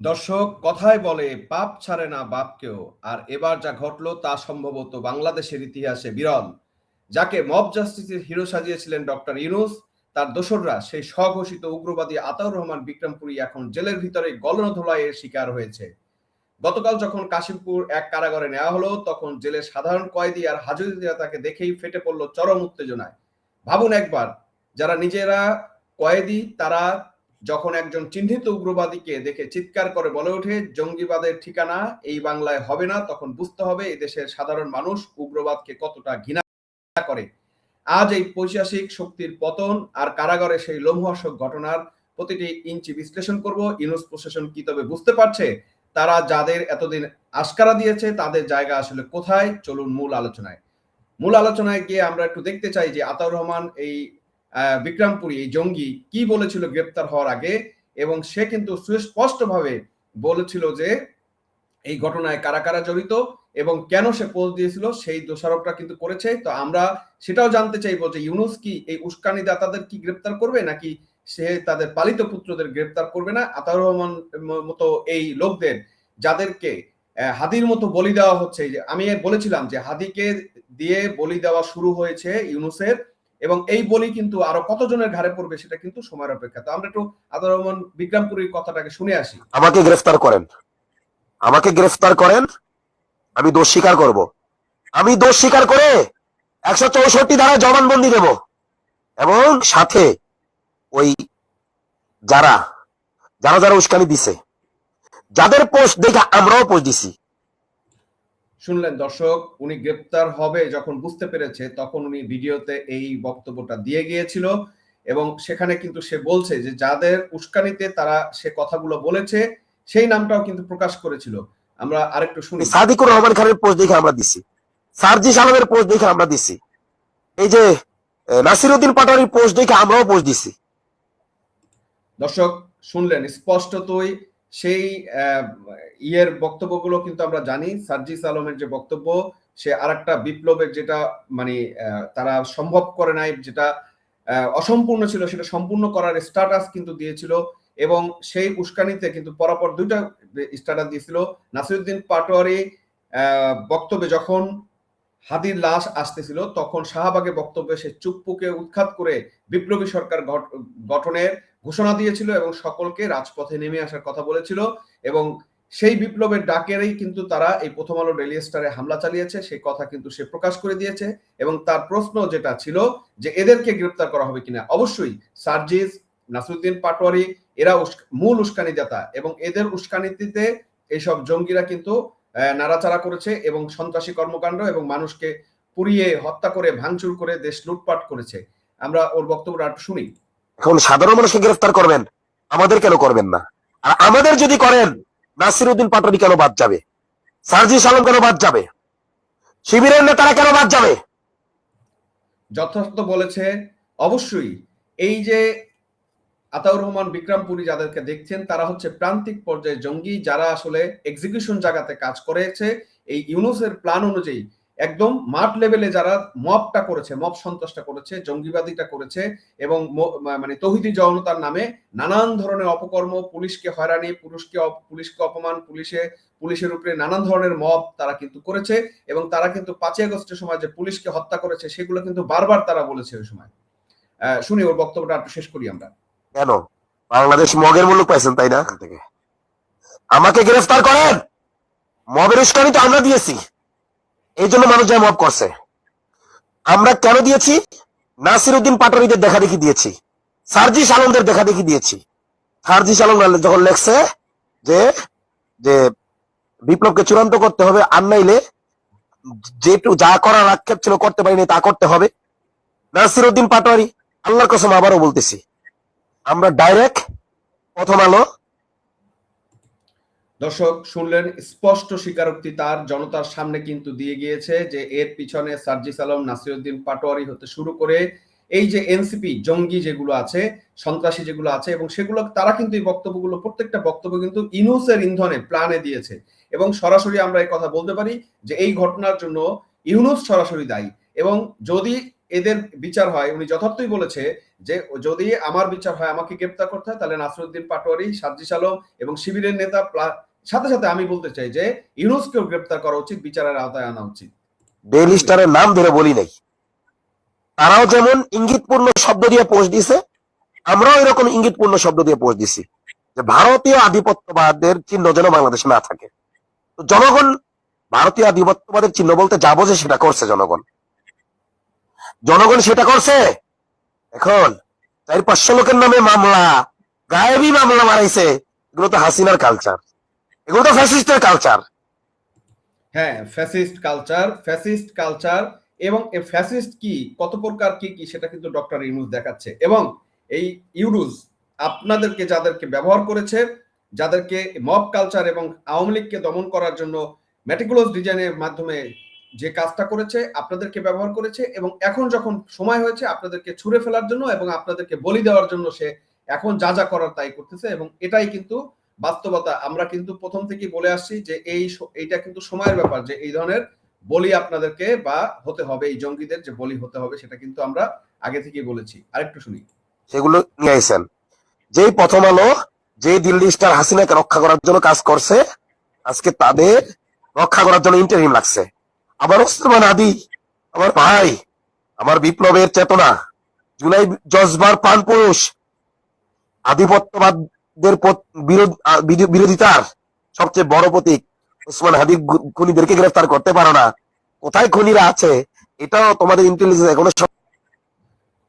দর্শক, কথায় বলে, পাপ ছাড়ে না বাপকেও। আর এবার যা ঘটলো তা সম্ভবত বাংলাদেশের ইতিহাসে বিরল। যাকে মব জাস্টিসের হিরো সাজিয়েছিলেন ডক্টর ইউনুস, তার দোসররা সেই স্বঘোষিত উগ্রবাদী আতাউর রহমান বিক্রমপুরী এখন জেলের ভিতরে গলনধোলাইয়ের শিকার হয়েছে। গতকাল যখন কাশিমপুর এক কারাগারে নেওয়া হলো, তখন জেলের সাধারণ কয়েদি আর হাজুরিরা তাকে দেখেই ফেটে পড়ল চরম উত্তেজনায়। ভাবুন একবার, যারা নিজেরা কয়েদি, তারা যখন একজন চিহ্নিত উগ্রবাদীকে দেখে চিৎকার করে বলে ওঠে, জঙ্গিবাদের ঠিকানা এই বাংলায় হবে না তখন বুঝতে হবে দেশের সাধারণ মানুষ উগ্রবাদকে কতটা ঘৃণা করে। আজ এই পৈশাসিক শক্তির পতন আর কারাগারে সেই লোমহর্ষক ঘটনার প্রতিটি ইঞ্চি বিশ্লেষণ করব। ইউনুস প্রশাসন কি তবে বুঝতে পারছে? তারা যাদের এতদিন আস্কারা দিয়েছে, তাদের জায়গা আসলে কোথায়? চলুন মূল আলোচনায়। মূল আলোচনায় গিয়ে আমরা একটু দেখতে চাই যে আতাউর রহমান এই বিক্রমপুরী এই জঙ্গি কি বলেছিল গ্রেপ্তার হওয়ার আগে? এবং সে কিন্তু সুস্পষ্টভাবে বলেছিল যে এই ঘটনায় কারা কারা জড়িত এবং কেন সে পোস্ট দিয়েছিল সেই দোষারোপটা কিন্তু করেছে। তো আমরা সেটাও জানতে চাইব যে ইউনুস কি এই উস্কানি দাতাদের কি গ্রেপ্তার করবে নাকি সে তাদের পালিত পুত্রদের গ্রেপ্তার করবে না? আতাউর রহমান মতো এই লোকদের যাদেরকে হাদির মতো বলি দেওয়া হচ্ছে আমি বলেছিলাম যে হাদিকে দিয়ে বলি দেওয়া শুরু হয়েছে ইউনুসের এবং এই বলি কিন্তু আরও কতজনের ঘাড়ে পড়বে সেটা কিন্তু সময়ের অপেক্ষা। তো আমরা একটু আদর রহমান বিক্রমপুরীর কথাটাকে শুনে আসি। আমাকে গ্রেফতার করেন। আমাকে গ্রেফতার করেন, আমি দোষ স্বীকার করব। আমি দোষ স্বীকার করে একশো চৌষট্টি ধারা জবানবন্দি দেব। এবং সাথে ওই যারা যারা যারা উস্কানি দিছে, যাদের পোস্ট দেখে আমরাও পোস্ট দিছি। শুনলেন দর্শক উনি গ্রেপ্তার হবে যখন বুঝতে পেরেছে তখন উনি ভিডিওতে এই বক্তব্যটা দিয়ে গিয়েছিল এবং সেখানে কিন্তু সে বলছে যে যাদের উস্কানিতে তারা সে কথাগুলো বলেছে সেই নামটাও কিন্তু প্রকাশ করেছিল। আমরা আরেকটু শুনি। সাদিকুর রহমান খানের পোস্ট দেখে আমরা দিছি। সার্জি সালামের পোস্ট দেখে আমরা দিছি। এই যে নাসিরউদ্দিন পাটারির পোস্ট দেখে আমরাও পোস্ট দিছি। দর্শক শুনলেন স্পষ্টতই সেই ইয়ের বক্তব্যগুলো কিন্তু আমরা জানি। সার্জিস আলমের যে বক্তব্য, সে আর একটা বিপ্লবের যেটা মানে তারা সম্ভব করে নাই, যেটা অসম্পূর্ণ ছিল, সেটা সম্পূর্ণ করার স্ট্যাটাস কিন্তু দিয়েছিল এবং সেই উস্কানিতে কিন্তু পরপর দুইটা স্ট্যাটাস দিয়েছিল। নাসিরুদ্দিন পাটোয়ারি বক্তব্যে যখন হাদির লাশ আসতেছিল, তখন শাহবাগে বক্তব্যে সে চুপ্পুকে উৎখাত করে বিপ্লবী সরকার গঠনের ঘোষণা দিয়েছিল এবং সকলকে রাজপথে নেমে আসার কথা বলেছিল এবং সেই বিপ্লবের ডাকেরই কিন্তু তারা এই প্রথম আলো ডেলি স্টারে হামলা চালিয়েছে, সেই কথা কিন্তু সে প্রকাশ করে দিয়েছে এবং তার প্রশ্ন যেটা ছিল যে এদেরকে গ্রেপ্তার করা হবে কিনা? অবশ্যই সার্জিস, নাসরুদ্দিন পাটোয়ারি, এরা মূল উস্কানিদাতা এবং এদের উস্কানিতে এইসব জঙ্গিরা কিন্তু নাড়াচাড়া করেছে এবং সন্ত্রাসী কর্মকাণ্ড এবং মানুষকে পুড়িয়ে হত্যা করে, ভাঙচুর করে দেশ লুটপাট করেছে। আমরা ওর বক্তব্যটা শুনি। এখন সাধারণ মানুষকে গ্রেফতার করবেন, আমাদের কেন করবেন না? আর আমাদের যদি করেন নাসির উদ্দিন পাটরি কেন বাদ যাবে? সার্জি সালাম কেন বাদ যাবে? শিবিরের নেতারা কেন বাদ যাবে? যথার্থ বলেছে, অবশ্যই এই যে আতাউর রহমান বিক্রমপুরি যাদেরকে দেখছেন, তারা হচ্ছে প্রান্তিক পর্যায়ে জঙ্গি যারা আসলে এক্সিকিউশন জায়গাতে কাজ করেছে, এই ইউনুসের প্ল্যান অনুযায়ী একদম মাঠ লেভেলে যারা মবটা করেছে মব সন্ত্রাসটা করেছে, জঙ্গিবাদীটা করেছে এবং মানে তহিদি জনতার নামে নানান ধরনের অপকর্ম, পুলিশকে হয়রানি পুলিশকে পুলিশকে অপমান, পুলিশে, পুলিশের উপরে নানান ধরনের মব তারা কিন্তু করেছে এবং তারা কিন্তু পাঁচই আগস্টের সময় যে পুলিশকে হত্যা করেছে, সেগুলো কিন্তু বারবার তারা বলেছে ওই সময়। শুনি ওর বক্তব্যটা একটু শেষ করি আমরা। কেন? বাংলাদেশ মগের মূল্য পাইছেন তাই না? আমাকে গ্রেফতার করেন? মবের উস্কানি তো আমরা দিয়েছি। এই জন্য মানুষ যা মব করছে। আমরা কেন দিয়েছি? নাসির উদ্দিন পাটরিদের দেখা দেখি দিয়েছি। সার্জি সালমদের দেখা দেখি দিয়েছি সার্জি সালম যখন লেখছে যে যে বিপ্লবকে চূড়ান্ত করতে হবে, আর নাইলে যেটু যা করার আক্ষেপ ছিল করতে পারিনি, তা করতে হবে। নাসির উদ্দিন পাটোয়ারি, আল্লাহর কসম আবারও বলতেছি, আমরা ডাইরেক্ট প্রথম আলো দর্শক, শুনলেন স্পষ্ট স্বীকারোক্তি তার জনতার সামনে কিন্তু দিয়ে গিয়েছে যে এর পিছনে সার্জিস আলম, নাসিরুদ্দিন পাটোয়ারি হতে শুরু করে এই যে এনসিপি, জঙ্গি যেগুলো আছে, সন্ত্রাসী যেগুলো আছে এবং সেগুলো তারা কিন্তু এই বক্তব্যগুলো, প্রত্যেকটা বক্তব্য কিন্তু ইনুসের ইন্ধনে প্ল্যানে দিয়েছে। এবং সরাসরি আমরা এই কথা বলতে পারি যে এই ঘটনার জন্য ইউনুস সরাসরি দায়ী এবং যদি এদের বিচার হয়, উনি যথার্থই বলেছে যে যদি আমার বিচার হয়, আমাকে গ্রেপ্তার করতে হয়, তাহলে নাসরুদ্দিন পাটোয়ারি সাজ্জিস আলম এবং শিবিরের নেতা সাথে সাথে আমি বলতে চাই যে ইউনুসকেও গ্রেপ্তার করা উচিত, বিচারের আওতায় আনা উচিত। ডেইলি স্টারের নাম ধরে বলি নাই। তারাও যেমন ইঙ্গিতপূর্ণ শব্দ দিয়ে পোস্ট দিছে, আমরাও এরকম ইঙ্গিতপূর্ণ শব্দ দিয়ে পোস্ট দিছি যে ভারতীয় আধিপত্যবাদের চিহ্ন যেন বাংলাদেশে না থাকে। তো জনগণ ভারতীয় আধিপত্যবাদের চিহ্ন বলতে যাব যে সেটা করছে জনগণ। জনগণ সেটা করছে? এখন চার পাঁচশো লোকের নামে মামলা, গায়েবী মামলা মারাইছে এগুলো তো হাসিনার কালচার এগুলো তো ফ্যাসিস্টের কালচার হ্যাঁ ফ্যাসিস্ট কালচার ফ্যাসিস্ট কালচার এবং এই ফ্যাসিস্ট কি, কত প্রকার কি কি, সেটা কিন্তু ডক্টর ইউনুস দেখাচ্ছে। এবং এই ইউনুস আপনাদেরকে, যাদেরকে ব্যবহার করেছে, যাদেরকে মব কালচার এবং আওয়ামী লীগকে দমন করার জন্য ম্যাটিকুলাস ডিজাইনের মাধ্যমে যে কাজটা করেছে, আপনাদেরকে ব্যবহার করেছে এবং এখন যখন সময় হয়েছে, আপনাদেরকে ছুঁড়ে ফেলার জন্য এবং আপনাদেরকে বলি দেওয়ার জন্য সে এখন যা যা করার তাই করতেছে এবং এটাই কিন্তু বাস্তবতা। আমরা কিন্তু প্রথম থেকেই বলে আসছি যে এই এইটা কিন্তু সময়ের ব্যাপার যে এই ধরনের বলি আপনাদেরকে বা হতে হবে, এই জঙ্গিদের যে বলি হতে হবে সেটা কিন্তু আমরা আগে থেকেই বলেছি। আরেকটু শুনি। সেগুলো নিয়ে আইছেন যেই প্রথম আলো যে দিল্লি স্টার হাসিনাকে রক্ষা করার জন্য কাজ করছে, আজকে তাদের রক্ষা করার জন্য ইন্টারভিউ লাগছে। আবার ওসমান আদি আমার ভাই, আমার বিপ্লবের চেতনা, জুলাই জজবার প্রাণ পুরুষ আধিপত্যবাদের বিরোধিতার সবচেয়ে বড় প্রতীক ওসমান হাদি খুনিদেরকে গ্রেফতার করতে পারো না। কোথায় খুনিরা আছে? এটাও তোমাদের ইন্টেলিজেন্স এখনও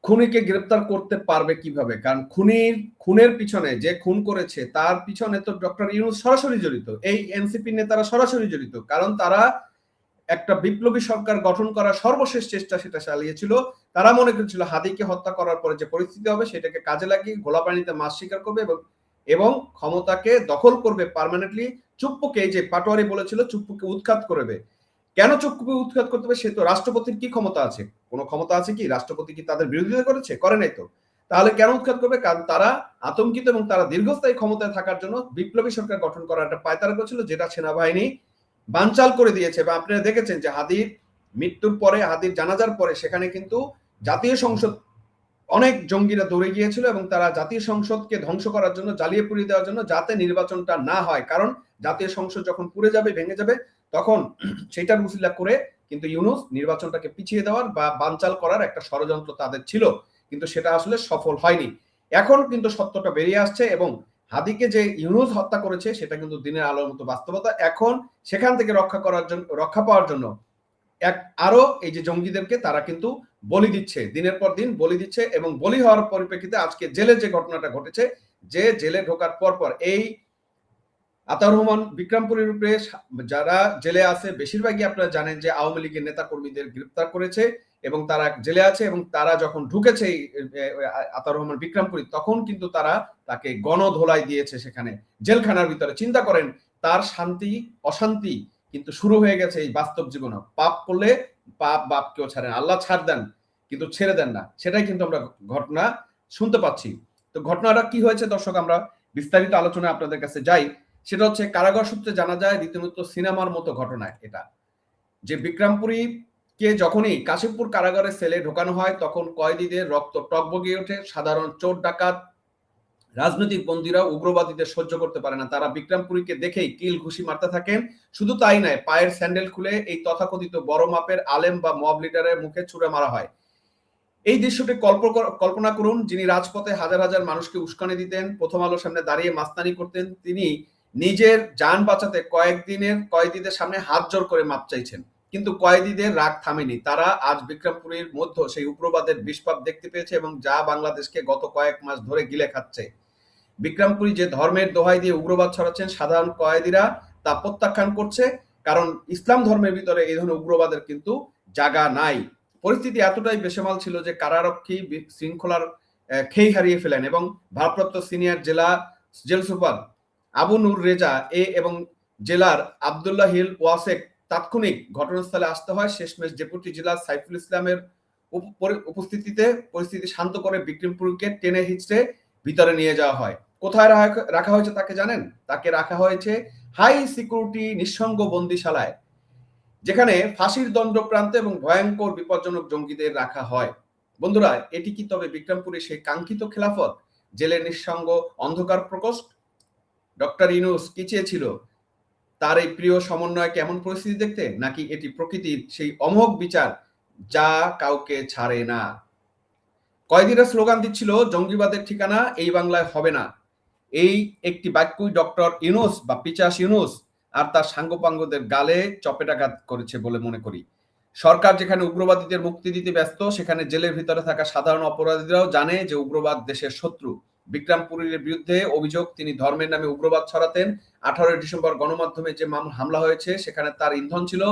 খুনিকে গ্রেপ্তার করতে পারবে কীভাবে? কারণ খুনির, খুনের পিছনে যে খুন করেছে, তার পিছনে তো ডক্টর ইউনুস সরাসরি জড়িত। এই এনসিপি নেতারা সরাসরি জড়িত। কারণ তারা একটা বিপ্লবী সরকার গঠন করার সর্বশেষ চেষ্টা সেটা চালিয়েছিল। তারা মনে করেছিল হাদিকে হত্যা করার পরে যে পরিস্থিতি হবে সেটাকে কাজে লাগিয়ে গোলা পানিতে মাছ শিকার করবে এবং এবং ক্ষমতাকে দখল করবে পার্মানেন্টলি চুপ্পুকে যে পাটোয়ারি বলেছিল, চুপ্পুকে উৎখাত করবে। কেন চুপ্পুকে উৎখাত করতে হবে? সে তো রাষ্ট্রপতির কি ক্ষমতা আছে? কোনো ক্ষমতা আছে কি? রাষ্ট্রপতি কি তাদের বিরোধিতা করেছে? করে নাই তো। তাহলে কেন উৎখাত করবে? কারণ তারা আতঙ্কিত এবং তারা দীর্ঘস্থায়ী ক্ষমতায় থাকার জন্য বিপ্লবী সরকার গঠন করার একটা পায়তারা করেছিল, যেটা সেনাবাহিনী বানচাল করে দিয়েছে বা আপনারা দেখেছেন যে হাদির মৃত্যুর পরে, হাদির জানাজার পরে সেখানে কিন্তু জাতীয় সংসদ অনেক জঙ্গিরা দৌড়ে গিয়েছিল এবং তারা জাতীয় সংসদকে ধ্বংস করার জন্য, জ্বালিয়ে পুড়িয়ে দেওয়ার জন্য যাতে নির্বাচনটা না হয়। কারণ জাতীয় সংসদ যখন পুড়ে যাবে, ভেঙে যাবে, তখন সেটার মুসিলা করে কিন্তু ইউনুস নির্বাচনটাকে পিছিয়ে দেওয়ার বা বানচাল করার একটা ষড়যন্ত্র তাদের ছিল। কিন্তু সেটা আসলে সফল হয়নি। এখন কিন্তু সত্যটা বেরিয়ে আসছে এবং হাদিকে যে ইউনুস হত্যা করেছে, সেটা কিন্তু দিনের আলোর মতো বাস্তবতা। এখন সেখান থেকে রক্ষা করার জন্য, রক্ষা পাওয়ার জন্য এক আরও এই যে জঙ্গিদেরকে তারা কিন্তু বলি দিচ্ছে। দিনের পর দিন বলি দিচ্ছে এবং বলি হওয়ার পরিপ্রেক্ষিতে আজকে জেলে যে ঘটনাটা ঘটেছে, যে জেলে ঢোকার পর পর এই আতাউর রহমান, বিক্রমপুরের সা- যারা জেলে আছে, বেশিরভাগই আপনারা জানেন যে আওয়ামী লীগের নেতা কর্মীদের গ্রেপ্তার করেছে এবং তারা জেলে আছে এবং তারা যখন ঢুকেছে আতাউর রহমান বিক্রমপুরী, তখন কিন্তু তারা তাকে গণধোলাই দিয়েছে সেখানে। জেলখানার ভিতরে। চিন্তা করেন, তার শান্তি, অশান্তি কিন্তু শুরু হয়ে গেছে এই বাস্তব জীবনে। পাপ করলে পাপ বাপকেও ছাড়েন। আল্লাহ ছাড় দেন, কিন্তু ছেড়ে দেন না। সেটাই কিন্তু আমরা ঘটনা শুনতে পাচ্ছি। তো ঘটনাটা কি হয়েছে দর্শক আমরা বিস্তারিত আলোচনা আপনাদের কাছে যাই। সেটা হচ্ছে কারাগার সূত্রে জানা যায় রীতিমতো সিনেমার মতো ঘটনা এটা। যে বিক্রমপুরী কে যখনই কাশিমপুর কারাগারে সেলে ঢোকানো হয়, তখন কয়েদিদের রক্ত টকবগিয়ে ওঠে। সাধারণ চোর, ডাকাত, রাজনৈতিক বন্দীরা উগ্রবাদীদের সহ্য করতে পারে না। তারা বিক্রমপুরীকে দেখেই কিল ঘুষি মারতে থাকেন। শুধু তাই নয়, পায়ের স্যান্ডেল খুলে এই তথাকথিত বড় মাপের আলেম বা মব লিডারের মুখে ছুড়ে মারা হয়। এই দৃশ্যটি কল্প- কল্পনা করুন, যিনি রাজপথে হাজার হাজার মানুষকে উস্কানি দিতেন, প্রথম আলোর সামনে দাঁড়িয়ে মাস্তানি করতেন, তিনি নিজের যান বাঁচাতে কয়েকদিনের কয়েদিদের সামনে হাত জোর করে মাপ চাইছেন। কিন্তু কয়েদিদের রাগ থামেনি। তারা আজ বিক্রমপুরীর মধ্যে সেই উগ্রবাদের বিষপাপ দেখতে পেয়েছে এবং যা বাংলাদেশকে গত কয়েক মাস ধরে গিলে খাচ্ছে। বিক্রমপুরী যে ধর্মের দোহাই দিয়ে উগ্রবাদ ছড়াচ্ছেন, সাধারণ কয়েদিরা তা প্রত্যাখ্যান করছে। কারণ ইসলাম ধর্মের ভিতরে এই ধরনের উগ্রবাদের কিন্তু জায়গা নাই। পরিস্থিতি এতটাই বেসামাল ছিল যে কারারক্ষী শৃঙ্খলার খেই হারিয়ে ফেলেন এবং ভারপ্রাপ্ত সিনিয়র জেলা জেল সুপার আবু নূর রেজা এ এবং জেলার আবদুল্লাহ হিল ওয়াসেক তাৎক্ষণিক ঘটনাস্থলে আসতে হয়। শেষমেশ ডেপুটি জেলা সাইফুল ইসলামের উপস্থিতিতে পরিস্থিতি শান্ত করে বিক্রমপুরকে টেনে হিচড়ে ভিতরে নিয়ে যাওয়া হয়। কোথায় রাখা- হয়েছে তাকে জানেন? তাকে রাখা হয়েছে হাই সিকিউরিটি নিঃসঙ্গ বন্দিশালায়, যেখানে ফাঁসির দণ্ডপ্রান্ত এবং ভয়ঙ্কর বিপজ্জনক জঙ্গিদের রাখা হয়। বন্ধুরা, এটি কি তবে বিক্রমপুরে সেই কাঙ্ক্ষিত খেলাফত? জেলের নিঃসঙ্গ অন্ধকার প্রকোষ্ঠ ডক্টর ইনুস কি চেয়েছিল? তার এই প্রিয় সমন্বয় কেমন পরিস্থিতি দেখতে, নাকি এটি প্রকৃতির সেই অমোঘ বিচার যা কাউকে ছাড়ে না? কয়েদিরা স্লোগান দিচ্ছিল, জঙ্গিবাদের ঠিকানা এই বাংলায় হবে না। এই একটি বাক্যই ডক্টর ইউনুস বা পিচাস ইউনুস আর তার সাঙ্গপাঙ্গদের গালে চপেটাঘাত করেছে বলে মনে করি। সরকার যেখানে উগ্রবাদীদের মুক্তি দিতে ব্যস্ত, সেখানে জেলের ভিতরে থাকা সাধারণ অপরাধীরাও জানে যে উগ্রবাদ দেশের শত্রু। বিক্রমপুরীর বিরুদ্ধে অভিযোগ, তিনি ধর্মের নামে উগ্রবাদ ছড়াতেন। আঠারোই ডিসেম্বর গণমাধ্যমে যে মামলা হামলা হয়েছে, সেখানে তার ইন্ধন ছিল।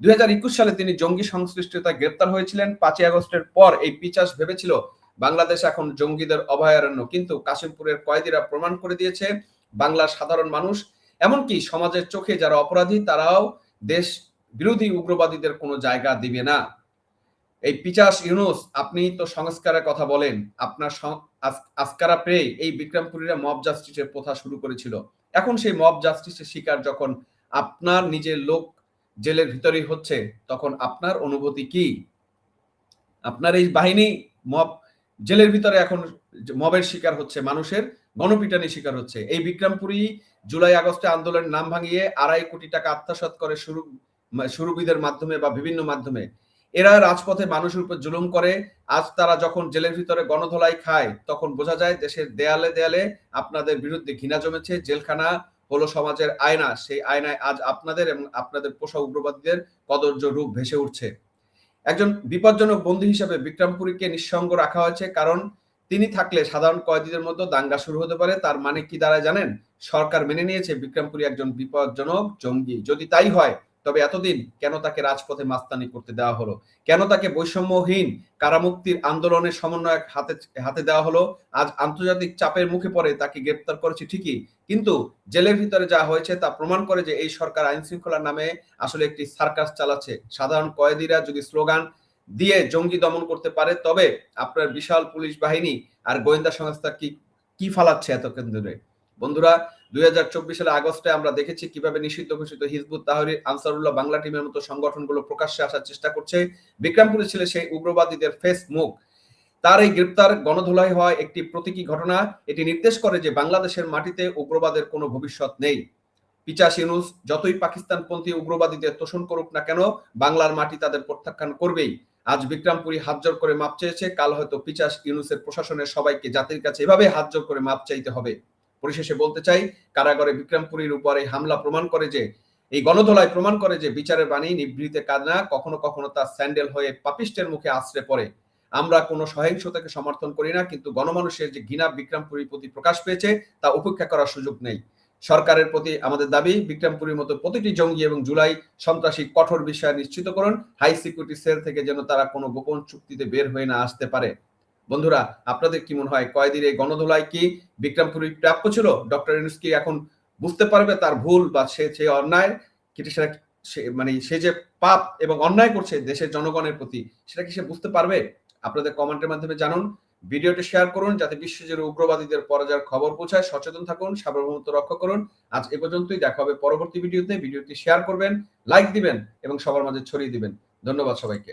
দুই সালে তিনি জঙ্গি সংশ্লিষ্টতায় গ্রেপ্তার হয়েছিলেন। পাঁচই আগস্টের পর এই পিচাস ভেবেছিল, বাংলাদেশ এখন জঙ্গিদের অভয়ারণ্য। কিন্তু কাশিমপুরের কয়েদিরা প্রমাণ করে দিয়েছে, বাংলার সাধারণ মানুষ, এমনকি সমাজের চোখে যারা অপরাধী, তারাও দেশ বিরোধী উগ্রবাদীদের কোনো জায়গা দিবে না। এই পিচাস ইউনুস, আপনি তো সংস্কারের কথা বলেন। আপনার আস্কারা পেয়ে এই বিক্রমপুরীরা মব জাস্টিসের প্রথা শুরু করেছিল। এখন সেই মব জাস্টিসের শিকার যখন আপনার নিজের লোক জেলের ভিতরেই হচ্ছে, তখন আপনার অনুভূতি কি? আপনার এই বাহিনী মব জেলের ভিতরে এখন মবের শিকার হচ্ছে, মানুষের গণপিটানির শিকার হচ্ছে। এই বিক্রমপুরী জুলাই আগস্টে আন্দোলনের নাম ভাঙিয়ে আড়াই কোটি টাকা আত্মসাৎ করে শুরু সুরবিদের মাধ্যমে বা বিভিন্ন মাধ্যমে এরা রাজপথে মানুষের উপর জুলুম করে। আজ তারা যখন জেলের ভিতরে গণধোলাই খায়, তখন বোঝা যায় দেশের দেয়ালে দেয়ালে আপনাদের বিরুদ্ধে ঘৃণা জমেছে। জেলখানা হলো সমাজের আয়না। সেই আয়নায় আজ আপনাদের এবং আপনাদের পোষা উগ্রবাদীদের কদর্য রূপ ভেসে উঠছে। একজন বিপজ্জনক বন্দী হিসেবে বিক্রমপুরীকে নিঃসঙ্গ রাখা হয়েছে কারণ তিনি থাকলে সাধারণ কয়েদিদের মধ্যে দাঙ্গা শুরু হতে পারে। তার মানে কি দাঁড়ায় জানেন? সরকার মেনে নিয়েছে বিক্রমপুরী একজন বিপজ্জনক জঙ্গি। যদি তাই হয় তবে এতদিন কেন তাকে রাজপথে মাস্তানি করতে দেওয়া হলো? কেন তাকে বৈষম্যহীন কারামুক্তির আন্দোলনের সমন্বয়ক হাতে হাতে দেওয়া হলো? আজ আন্তর্জাতিক চাপের মুখে পড়ে তাকে গ্রেপ্তার করেছে ঠিকই, কিন্তু জেলের ভিতরে যা হয়েছে তা প্রমাণ করে যে এই সরকার আইন শৃঙ্খলার নামে আসলে একটি সার্কাস চালাচ্ছে। সাধারণ কয়েদিরা যদি স্লোগান দিয়ে জঙ্গি দমন করতে পারে, তবে আপনার বিশাল পুলিশ বাহিনী আর গোয়েন্দা সংস্থা কি কি ফালাচ্ছে এত কেন্দ্রে? বন্ধুরা দুই সালে আগস্টে আমরা দেখেছি কীভাবে নিষিদ্ধ ঘোষিত হিজবুত তাহরির, আনসারুল্লাহ বাংলা টিমের মতো সংগঠনগুলো প্রকাশ্যে আসার চেষ্টা করছে। বিক্রমপুরে ছিল সেই উগ্রবাদীদের ফেস মুখ। তার এই গ্রেপ্তার, গণধোলাই হওয়া একটি প্রতীকী ঘটনা। এটি নির্দেশ করে যে বাংলাদেশের মাটিতে উগ্রবাদের কোনো ভবিষ্যৎ নেই। পিচাস ইউনুস, যতই পাকিস্তানপন্থী উগ্রবাদীদের তোষণ করুক না কেন, বাংলার মাটি তাদের প্রত্যাখ্যান করবেই। আজ বিক্রমপুরী হাতজোর করে মাপ চেয়েছে, কাল হয়তো পিচাস ইউনুসের প্রশাসনের সবাইকে জাতির কাছে এভাবে হাতজোর করে মাপ চাইতে হবে। পরিশেষে বলতে চাই, কারাগারে বিক্রমপুরীর উপর হামলা প্রমাণ করে যে, এই গণধোলায় প্রমাণ করে যে বিচারের বাণী নিভৃতে কাঁদনা কখনো কখনো তার স্যান্ডেল হয়ে পাপিষ্টের মুখে আশ্রে পড়ে। আমরা কোনো সহিংসতাকে সমর্থন করি না, কিন্তু গণমানুষের যে ঘৃণা বিক্রমপুরীর প্রতি প্রকাশ পেয়েছে, তা উপেক্ষা করার সুযোগ নেই। সরকারের প্রতি আমাদের দাবি, বিক্রমপুরীর মতো প্রতিটি জঙ্গি এবং জুলাই সন্ত্রাসী কঠোর বিষয় নিশ্চিত করুন হাই সিকিউরিটি সেল থেকে যেন তারা কোনো গোপন চুক্তিতে বের হয়ে না আসতে পারে। বন্ধুরা, আপনাদের কি মনে হয় কয়েদির এই গণধোলাই কি বিক্রমপুরী প্রাপ্য ছিল? ডক্টর ইউনুস কি এখন বুঝতে পারবে তার ভুল বা সে যে অন্যায়? কিন্তু সেটা মানে সে যে পাপ এবং অন্যায় করছে দেশের জনগণের প্রতি, সেটা কি সে বুঝতে পারবে? আপনাদের কমেন্টের মাধ্যমে জানুন। ভিডিওটি শেয়ার করুন যাতে বিশ্বজুড়ে উগ্রবাদীদের পরাজয়ের খবর পৌঁছায়। সচেতন থাকুন, সার্বভৌমত্ব রক্ষা করুন। আজ এ পর্যন্তই, দেখা হবে পরবর্তী ভিডিওতে। ভিডিওটি শেয়ার করবেন, লাইক দিবেন এবং সবার মাঝে ছড়িয়ে দিবেন। ধন্যবাদ সবাইকে।